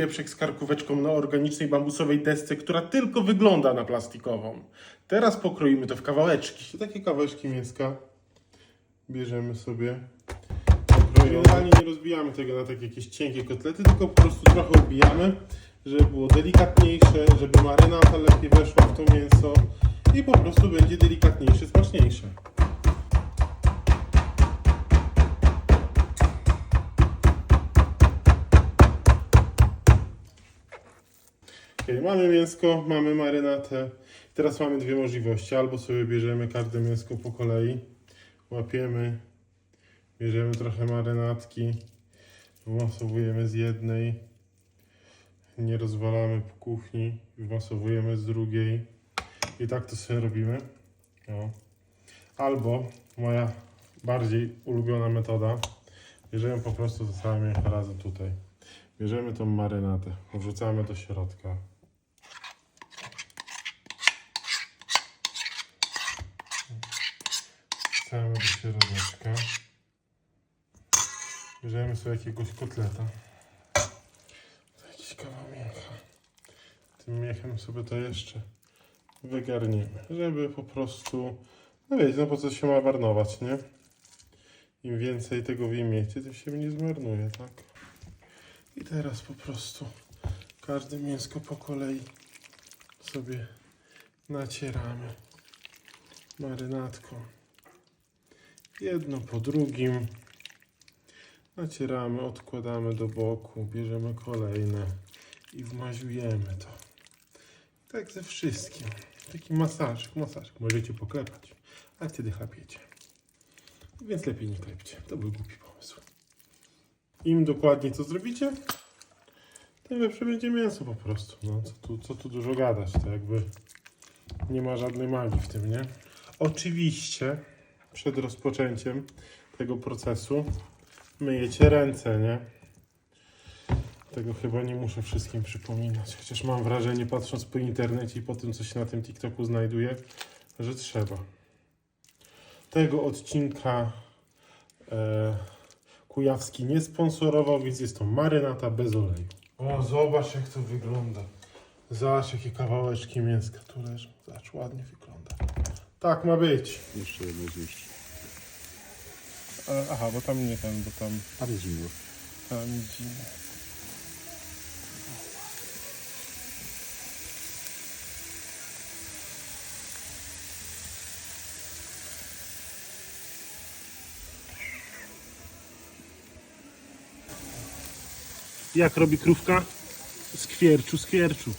wieprzek z karkóweczką na organicznej bambusowej desce, która tylko wygląda na plastikową. Teraz pokroimy to w kawałeczki. Takie kawałeczki mięska bierzemy sobie. Generalnie nie rozbijamy tego na takie jakieś cienkie kotlety, tylko po prostu trochę ubijamy, żeby było delikatniejsze, żeby marynata lepiej weszła w to mięso i po prostu będzie delikatniejsze, smaczniejsze. Mamy mięsko, mamy marynatę. Teraz mamy dwie możliwości. Albo sobie bierzemy każde mięsko po kolei, łapiemy, bierzemy trochę marynatki, wmasowujemy z jednej, nie rozwalamy po kuchni, wmasowujemy z drugiej i tak to sobie robimy. Albo moja bardziej ulubiona metoda, bierzemy po prostu to mięcho razem tutaj. Bierzemy tą marynatę, wrzucamy do środka. Wrzucamy do środeczka. Bierzemy sobie jakiegoś kotleta. To jakiś kawał mięcha. Tym mięchem sobie to jeszcze wygarniemy, żeby po prostu, no wiecie, no po co się ma marnować, nie? Im więcej tego wymiecie, tym się nie zmarnuje, tak? I teraz po prostu każde mięsko po kolei sobie nacieramy marynatką. Jedno po drugim. Nacieramy, odkładamy do boku, bierzemy kolejne i wmaziujemy to. Tak ze wszystkim. Taki masażyk, masażyk. Możecie poklepać, a wtedy chlapiecie. Więc lepiej nie klepcie. To był głupi pomysł. Im dokładniej co zrobicie, tym lepsze będzie mięso po prostu. No, co, tu, co tu dużo gadać, to jakby nie ma żadnej magii w tym, nie? Oczywiście przed rozpoczęciem tego procesu myjecie ręce, nie? Tego chyba nie muszę wszystkim przypominać, chociaż mam wrażenie, patrząc po internecie i po tym, co się na tym TikToku znajduje, że trzeba. Tego odcinka e, Kujawski nie sponsorował, więc jest to marynata bez oleju. O, zobacz jak to wygląda. Zobacz jakie kawałeczki mięska tu leżą. Zobacz, ładnie wygląda. Tak ma być. Jeszcze jedno zjeść. E, aha, bo tam nie ten, bo tam, Ale zimno. tam zimno. Jak robi krówka? Skwierczu, skwierczu.